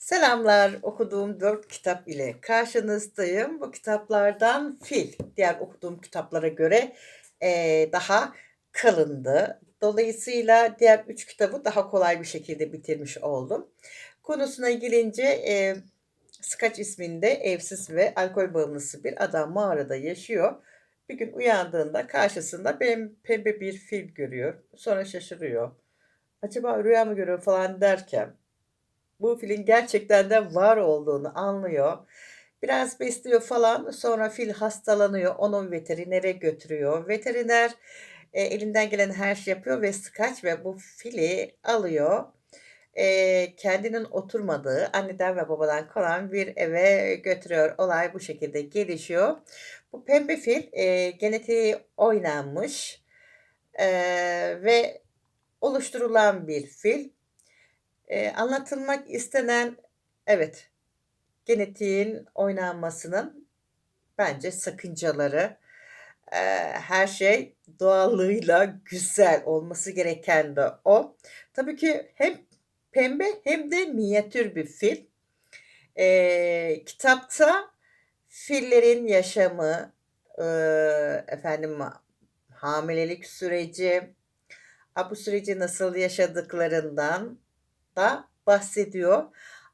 Selamlar, okuduğum 4 kitap ile karşınızdayım. Bu kitaplardan Fil, diğer okuduğum kitaplara göre, eee, daha kalındı. Dolayısıyla diğer 3 kitabı daha kolay bir şekilde bitirmiş oldum. Konusuna gelince, eee, Scratch isminde evsiz ve alkol bağımlısı bir adam mağarada yaşıyor. Bir gün uyandığında karşısında pembe bir fil görüyor. Sonra şaşırıyor. "Acaba rüya mı görüyor?" falan derken bu filin gerçekten de var olduğunu anlıyor. Biraz besliyor falan. Sonra fil hastalanıyor. Onu veterinere götürüyor. Veteriner, eee, elinden gelen her şeyi yapıyor ve Scratch ve bu fili alıyor. Eee, kendinin oturmadığı, anneden ve babadan kalan bir eve götürüyor. Olay bu şekilde gelişiyor. Bu pembe fil, eee, genetiği oynanmış, eee, ve oluşturulan bir fil. Eee, anlatılmak istenen evet, genetiğin oynanmasının bence sakıncaları. Eee, her şey doğallığıyla güzel, olması gereken de o. Tabii ki hem pembe hem de minyatür bir fil. Eee, kitapta fillerin yaşamı, ııı, efendim, hamilelik süreci, bu süreci nasıl yaşadıklarından da bahsediyor.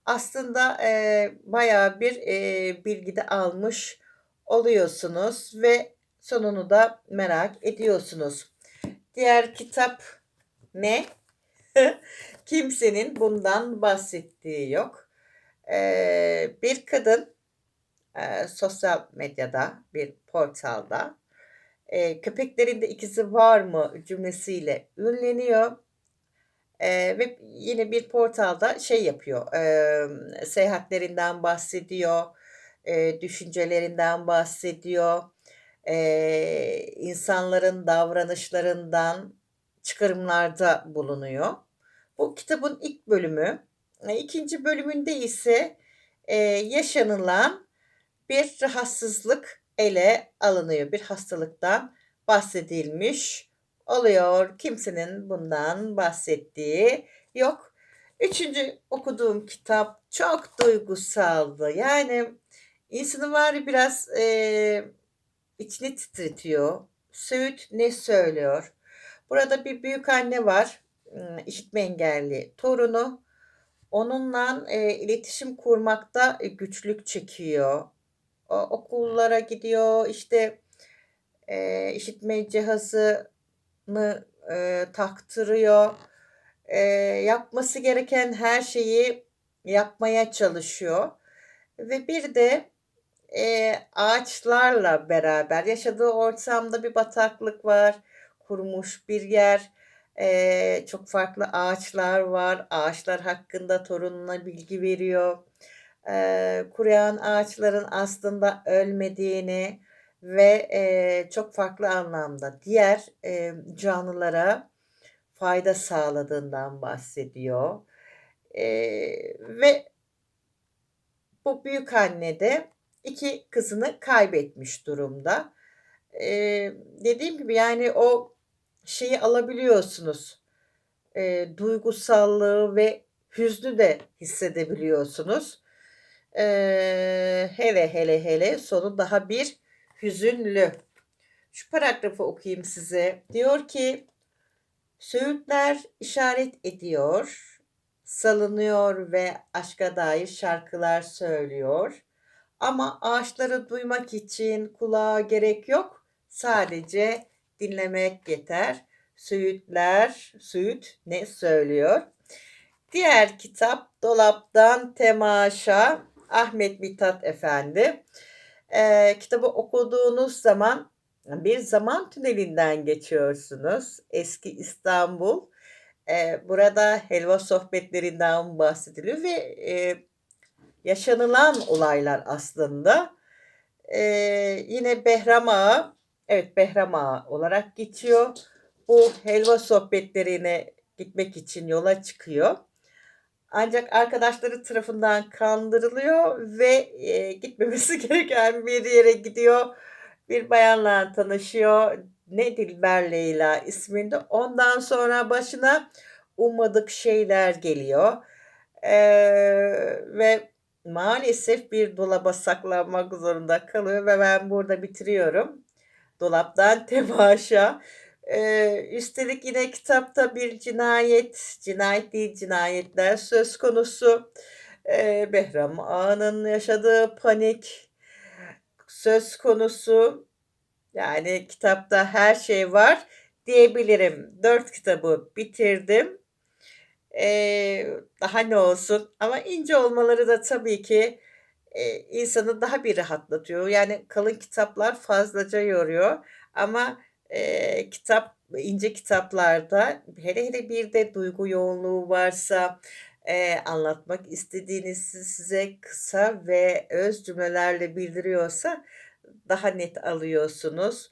Aslında, eee, bayağı bir, eee, bilgi de almış oluyorsunuz ve sonunu da merak ediyorsunuz. Diğer kitap ne? Kimsenin bundan bahsettiği yok. Eee, bir kadın, eee, sosyal medyada, bir portalda, eee, "Köpeklerin de ikizi var mı?" cümlesiyle ünleniyor. Eee, ve yine bir portalda şey yapıyor, emm, seyahatlerinden bahsediyor, eee, düşüncelerinden bahsediyor, eee, insanların davranışlarından çıkarımlarda bulunuyor. Bu kitabın ilk bölümü. Eee, 2'nci bölümünde ise, eee, yaşanılan bir rahatsızlık ele alınıyor. Bir hastalıktan bahsedilmiş oluyor. Kimsenin bundan bahsettiği yok. 3'üncü okuduğum kitap çok duygusaldı. Yani insanı var biraz, eee, içini titretiyor. Söğüt ne söylüyor? Burada bir büyükanne var, ımm, işitme engelli torunu. Onunla, eee, iletişim kurmakta, eee, güçlük çekiyor. O okullara gidiyor, işte, eee, işitme cihazını, eee, taktırıyor. Eee, yapması gereken her şeyi yapmaya çalışıyor ve bir de, eee, ağaçlarla beraber yaşadığı ortamda bir bataklık var, kurumuş bir yer, eee, çok farklı ağaçlar var. Ağaçlar hakkında torununa bilgi veriyor. Eee, kuruyan ağaçların aslında ölmediğini ve, eee, çok farklı anlamda diğer, emm, canlılara fayda sağladığından bahsediyor. Eee, ve bu büyükanne de 2 kızını kaybetmiş durumda. Eee, dediğim gibi, yani, o şeyi alabiliyorsunuz, eee, duygusallığı ve hüznü de hissedebiliyorsunuz. Eee, hele, hele, hele sonu daha bir hüzünlü. Şu paragrafı okuyayım size. Diyor ki, "Söğütler işaret ediyor, salınıyor ve aşka dair şarkılar söylüyor. Ama ağaçları duymak için kulağa gerek yok, sadece dinlemek yeter. Söğütler, söğüt ne söylüyor?" Diğer kitap Dolaptan Temaşa, Ahmet Mithat Efendi. Eee, kitabı okuduğunuz zaman bir zaman tünelinden geçiyorsunuz. Eski İstanbul. Eee, burada helva sohbetlerinden bahsediliyor ve, eee, yaşanılan olaylar aslında. Eee, yine Behram Ağa, evet Behram Ağa olarak geçiyor. Bu helva sohbetlerine gitmek için yola çıkıyor. Ancak arkadaşları tarafından kandırılıyor ve, eee, gitmemesi gereken bir yere gidiyor. Bir bayanla tanışıyor. Ne Dilber Leyla isminde. Ondan sonra başına ummadık şeyler geliyor. Eee, ve maalesef bir dolaba saklanmak zorunda kalıyor ve ben burada bitiriyorum. Dolaptan temaşa. Eee, üstelik yine kitapta bir cinayet, cinayet değil cinayetler söz konusu. Eee, Behram Ağa'nın yaşadığı panik söz konusu. Yani kitapta her şey var diyebilirim. 4 kitabı bitirdim. Eee, daha ne olsun ama ince olmaları da tabii ki, eee, insanı daha bir rahatlatıyor. Yani kalın kitaplar fazlaca yoruyor ama, eee, kitap ince kitaplarda hele hele bir de duygu yoğunluğu varsa, eee, anlatmak istediğinizi size kısa ve öz cümlelerle bildiriyorsa daha net alıyorsunuz.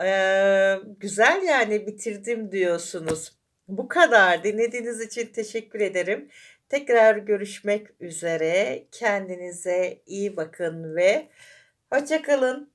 Eee, güzel yani bitirdim diyorsunuz. Bu kadar. Dinlediğiniz için teşekkür ederim. Tekrar görüşmek üzere. Kendinize iyi bakın ve hoşça kalın.